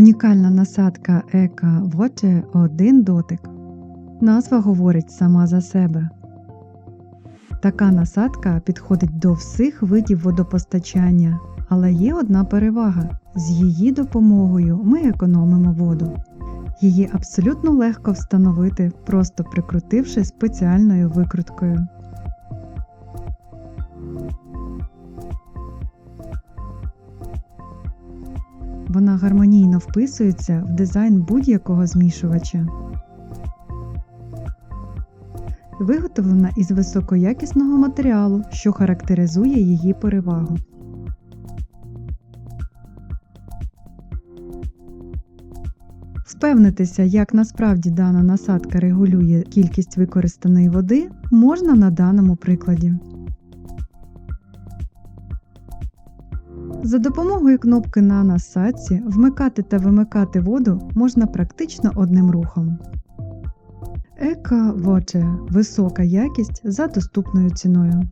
Унікальна насадка Ека Воте один дотик. Назва говорить сама за себе. Така насадка підходить до всіх видів водопостачання, але є одна перевага: з її допомогою ми економимо воду. Її абсолютно легко встановити, просто прикрутивши спеціальною викруткою. Вона гармонійно вписується в дизайн будь-якого змішувача. Виготовлена із високоякісного матеріалу, що характеризує її перевагу. Впевнитися, як насправді дана насадка регулює кількість використаної води, можна на даному прикладі. За допомогою кнопки на насадці вмикати та вимикати воду можна практично одним рухом. Ека Water – висока якість за доступною ціною.